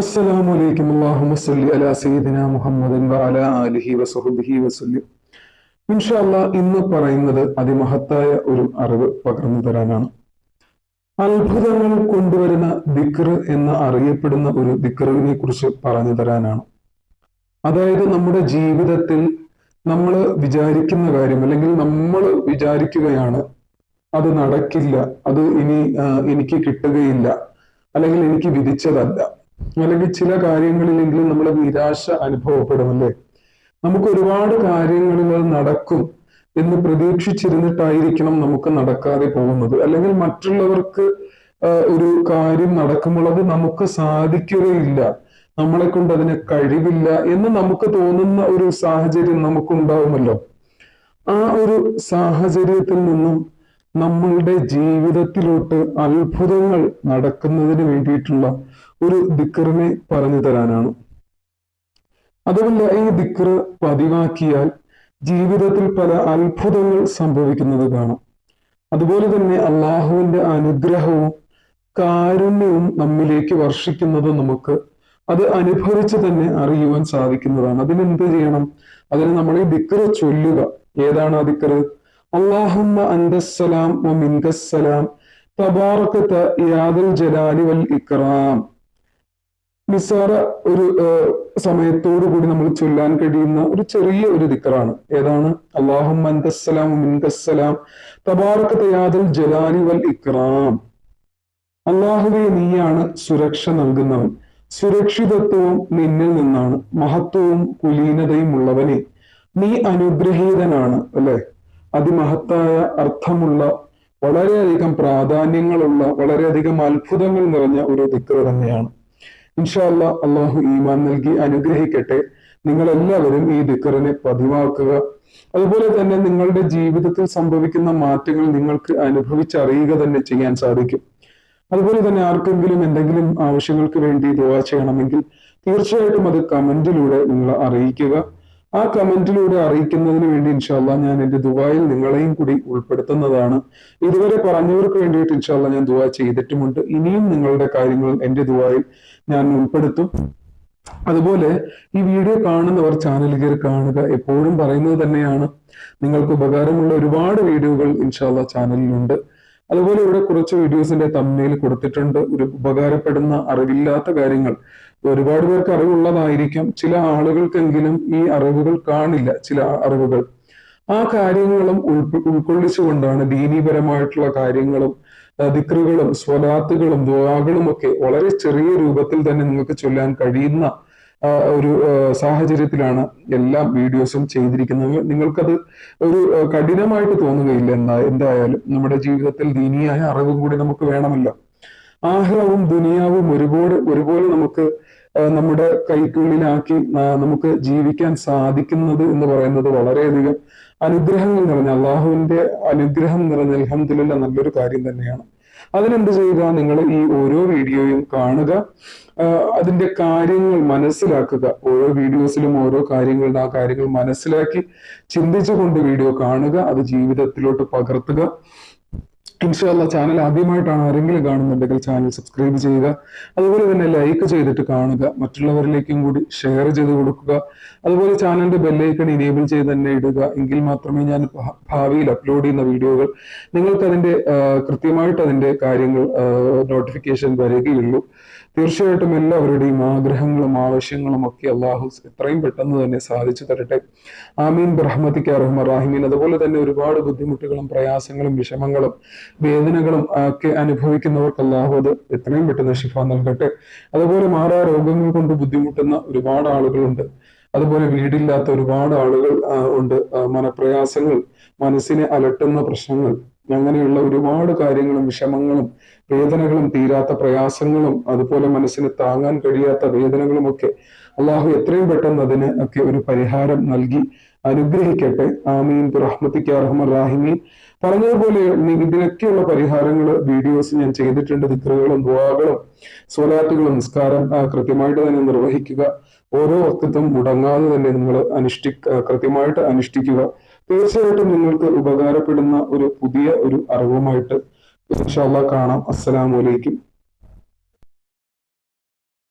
അസ്സലാമു അലൈക്കും അല്ലാഹുമ്മ സല്ലി അലാ سيدنا മുഹമ്മദിൻ വഅലാ ആലിഹി وصحبه وسلم ഇൻഷാ അല്ലാ ഇന്ന് പറയുന്നത് അതിമഹത്തായ ഒരു അറിവ് പകർന്നു തരാനാണ്. അത്ഭുതങ്ങൾ കൊണ്ടുവരുന്ന ദിക്ർ എന്ന് അറിയപ്പെടുന്ന ഒരു ദിക്റിനെ കുറിച്ച് പറഞ്ഞു തരാനാണ്. അതായത് നമ്മുടെ ജീവിതത്തിൽ നമ്മൾ വിചാരിക്കുന്ന കാര്യം അല്ലെങ്കിൽ നമ്മൾ വിചാരിക്കുകയാണ് അത് നടക്കില്ല അത് ഇനി എനിക്ക് കിട്ടുകയില്ല അല്ലെങ്കിൽ എനിക്ക് വിധിച്ചതല്ല. അല്ലെങ്കിൽ ചില കാര്യങ്ങളിലെങ്കിലും നമ്മൾ നിരാശ അനുഭവപ്പെടുമല്ലേ നമുക്ക് ഒരുപാട് കാര്യങ്ങളിൽ നടക്കും എന്ന് പ്രതീക്ഷിച്ചിരുന്നിട്ടായിരിക്കണം നമുക്ക് നടക്കാതെ പോകുന്നത്. അല്ലെങ്കിൽ മറ്റുള്ളവർക്ക് ഒരു കാര്യം നടക്കുമ്പോൾ അത് നമുക്ക് സാധിക്കുകയില്ല. നമ്മളെ കൊണ്ട് അതിന് കഴിവില്ല എന്ന് നമുക്ക് തോന്നുന്ന ഒരു സാഹചര്യം നമുക്കുണ്ടാവുമല്ലോ. ആ ഒരു സാഹചര്യത്തിൽ നിന്നും നമ്മളുടെ ജീവിതത്തിലോട്ട് അത്ഭുതങ്ങൾ നടക്കുന്നതിന് വേണ്ടിയിട്ടുള്ള ഒരു ദിക്കറിനെ പറഞ്ഞു തരാനാണ്. അതുകൊണ്ട് ഈ ദിക്കർ പതിവാക്കിയാൽ ജീവിതത്തിൽ പല അത്ഭുതങ്ങൾ സംഭവിക്കുന്നത് കാണാം. അതുപോലെ തന്നെ അള്ളാഹുവിന്റെ അനുഗ്രഹവും കാരുണ്യവും നമ്മിലേക്ക് വർഷിക്കുന്നത് നമുക്ക് അത് അനുഭവിച്ച് തന്നെ അറിയുവാൻ സാധിക്കുന്നതാണ്. അതിനെന്ത് ചെയ്യണം? അതിന് നമ്മൾ ഈ ദിക്കറ് ചൊല്ലുക. ഏതാണ് ആ ദിക്കറ്? അള്ളാഹുമ്മ അന്തസ്സലാം വ മിൻകസ്സലാം. തബാറക്കത്ത യാദൽ ജലാലി വൽ ഇക്രാം. നിസ്സാര ഒരു സമയത്തോടു കൂടി നമ്മൾ ചൊല്ലാൻ കഴിയുന്ന ഒരു ചെറിയ ഒരു ദിക്കറാണ് ഏതാണ്? അള്ളാഹും അന്തസ്സലാം മിൻകസ്സലാം. തബാറക്കത്ത യാദൽ ജലാലി വൽ ഇക്രാം. അള്ളാഹുവെ നീയാണ് സുരക്ഷ നൽകുന്നവൻ. സുരക്ഷിതത്വവും നിന്നിൽ നിന്നാണ്. മഹത്വവും കുലീനതയും ഉള്ളവനെ. നീ അനുഗ്രഹീതനാണ് അല്ലെ? അതിമഹത്തായ അർത്ഥമുള്ള വളരെയധികം പ്രാധാന്യങ്ങളുള്ള വളരെയധികം അത്ഭുതങ്ങൾ നിറഞ്ഞ ഒരു ദിക്ർ തന്നെയാണ്. ഇൻഷാല്ല അള്ളാഹു ഈമാൻ നൽകി അനുഗ്രഹിക്കട്ടെ. നിങ്ങൾ എല്ലാവരും ഈ ദിക്കറിനെ പതിവാക്കുക. അതുപോലെ തന്നെ നിങ്ങളുടെ ജീവിതത്തിൽ സംഭവിക്കുന്ന മാറ്റങ്ങൾ നിങ്ങൾക്ക് അനുഭവിച്ചറിയുക തന്നെ ചെയ്യാൻ സാധിക്കും. അതുപോലെ തന്നെ ആർക്കെങ്കിലും എന്തെങ്കിലും ആവശ്യങ്ങൾക്ക് വേണ്ടി ദുവാ ചെയ്യണമെങ്കിൽ തീർച്ചയായിട്ടും അത് കമന്റിലൂടെ നിങ്ങൾ അറിയിക്കുക. ആ കമന്റിലൂടെ അറിയിക്കുന്നതിന് വേണ്ടി ഇൻഷാല്ല ഞാൻ എന്റെ ദുബായിൽ നിങ്ങളെയും കൂടി ഉൾപ്പെടുത്തുന്നതാണ്. ഇതുവരെ പറഞ്ഞവർക്ക് വേണ്ടിയിട്ട് ഇൻഷാല്ല ഞാൻ ദുബായ് ചെയ്തിട്ടുമുണ്ട്. ഇനിയും നിങ്ങളുടെ കാര്യങ്ങൾ എന്റെ ദുബായിൽ ഞാൻ ഉൾപ്പെടുത്തും. അതുപോലെ ഈ വീഡിയോ കാണുന്നവർ ചാനൽ കയറി കാണുക. എപ്പോഴും പറയുന്നത് തന്നെയാണ്. നിങ്ങൾക്ക് ഉപകാരമുള്ള ഒരുപാട് വീഡിയോകൾ ഇൻഷാല്ല ചാനലിലുണ്ട്. അതുപോലെ ഇവിടെ കുറച്ച് വീഡിയോസിന്റെ തമ്മിൽ കൊടുത്തിട്ടുണ്ട്. ഒരു ഉപകാരപ്പെടുന്ന അറിവില്ലാത്ത കാര്യങ്ങൾ. ഒരുപാട് പേർക്ക് അറിവുള്ളതായിരിക്കാം. ചില ആളുകൾക്കെങ്കിലും ഈ അറിവുകൾ കാണില്ല ചില അറിവുകൾ. ആ കാര്യങ്ങളും ഉൾക്കൊള്ളിച്ചുകൊണ്ടാണ് ദീനീപരമായിട്ടുള്ള കാര്യങ്ങളും ദിക്റുകളും സ്വലാത്തുകളും ദുവാകളും ഒക്കെ വളരെ ചെറിയ രൂപത്തിൽ തന്നെ നിങ്ങൾക്ക് ചൊല്ലാൻ കഴിയുന്ന ഒരു സാഹചര്യത്തിലാണ് എല്ലാ വീഡിയോസും ചെയ്തിരിക്കുന്നത്. നിങ്ങൾക്കത് ഒരു കഠിനമായിട്ട് തോന്നുകയില്ല എന്താ എന്തായാലും. നമ്മുടെ ജീവിതത്തിൽ ദീനിയായ അറിവും കൂടി നമുക്ക് വേണമല്ലോ. ആഹ്ലവും ദുനിയാവും ഒരുപോലെ ഒരുപോലെ നമുക്ക് നമ്മുടെ കൈക്കുള്ളിലാക്കി നമുക്ക് ജീവിക്കാൻ സാധിക്കുന്നത് എന്ന് പറയുന്നത് വളരെയധികം അനുഗ്രഹങ്ങൾ നിറഞ്ഞ അള്ളാഹുവിന്റെ അനുഗ്രഹം നിറഞ്ഞ അൽഹംദുലില്ലാ നല്ലൊരു കാര്യം തന്നെയാണ്. അതിനെന്ത് ചെയ്യുക? നിങ്ങൾ ഈ ഓരോ വീഡിയോയും കാണുക. അതിന്റെ കാര്യങ്ങൾ മനസ്സിലാക്കുക. ഓരോ വീഡിയോസിലും ഓരോ കാര്യങ്ങൾ ആ കാര്യങ്ങൾ മനസ്സിലാക്കി ചിന്തിച്ചുകൊണ്ട് വീഡിയോ കാണുക. അത് ജീവിതത്തിലോട്ട് പകർത്തുക. ഇൻഷാല്ല ചാനൽ ആദ്യമായിട്ടാണ് ആരെങ്കിലും കാണുന്നുണ്ടെങ്കിൽ ചാനൽ സബ്സ്ക്രൈബ് ചെയ്യുക. അതുപോലെ തന്നെ ലൈക്ക് ചെയ്തിട്ട് കാണുക. മറ്റുള്ളവരിലേക്കും കൂടി ഷെയർ ചെയ്ത് കൊടുക്കുക. അതുപോലെ ചാനലിന്റെ ബെല്ലൈക്കൺ ഇനേബിൾ ചെയ്ത് തന്നെ ഇടുക. എങ്കിൽ മാത്രമേ ഞാൻ ഭാവിയിൽ അപ്ലോഡ് ചെയ്യുന്ന വീഡിയോകൾ നിങ്ങൾക്ക് അതിന്റെ കൃത്യമായിട്ട് അതിന്റെ കാര്യങ്ങൾ നോട്ടിഫിക്കേഷൻ വരികയുള്ളൂ. തീർച്ചയായിട്ടും എല്ലാവരുടെയും ആഗ്രഹങ്ങളും ആവശ്യങ്ങളും ഒക്കെ അള്ളാഹു എത്രയും പെട്ടെന്ന് തന്നെ സാധിച്ചു തരട്ടെ. ആമീൻ. ബ്രഹ്മത്തിക്ക് അറഹ്മ റാഹിമീൻ അതുപോലെ തന്നെ ഒരുപാട് ബുദ്ധിമുട്ടുകളും പ്രയാസങ്ങളും വിഷമങ്ങളും വേദനകളും ഒക്കെ അനുഭവിക്കുന്നവർക്ക് അല്ലാഹു അത് എത്രയും പെട്ടെന്ന് ശിഫ നൽകട്ടെ. അതുപോലെ മാറാ രോഗങ്ങൾ കൊണ്ട് ബുദ്ധിമുട്ടുന്ന ഒരുപാട് ആളുകളുണ്ട്. അതുപോലെ വീടില്ലാത്ത ഒരുപാട് ആളുകൾ ഉണ്ട്. മനപ്രയാസങ്ങൾ മനസ്സിനെ അലട്ടുന്ന പ്രശ്നങ്ങൾ അങ്ങനെയുള്ള ഒരുപാട് കാര്യങ്ങളും വിഷമങ്ങളും വേദനകളും തീരാത്ത പ്രയാസങ്ങളും അതുപോലെ മനസ്സിന് താങ്ങാൻ കഴിയാത്ത വേദനകളും ഒക്കെ അള്ളാഹു എത്രയും പെട്ടെന്ന് അതിന് ഒക്കെ ഒരു പരിഹാരം നൽകി അനുഗ്രഹിക്കട്ടെ. ആമീൻ. റഹ്മത്തിക്ക് അർഹമ റാഹിമീൻ പറഞ്ഞതുപോലെ ഇതിനൊക്കെയുള്ള പരിഹാരങ്ങൾ വീഡിയോസ് ഞാൻ ചെയ്തിട്ടുണ്ട്. ദിക്കറുകളും ദുവാകളും സ്വലാത്തുകളും നിസ്കാരം കൃത്യമായിട്ട് തന്നെ നിർവഹിക്കുക. ഓരോ വക്തത്വം മുടങ്ങാതെ തന്നെ നിങ്ങൾ അനുഷ്ഠി കൃത്യമായിട്ട് അനുഷ്ഠിക്കുക. തീർച്ചയായിട്ടും നിങ്ങൾക്ക് ഉപകാരപ്പെടുന്ന ഒരു പുതിയ ഒരു അറിവുമായിട്ട് ഇൻഷാല്ലാ കാണാം. അസ്സലാമു അലൈക്കും.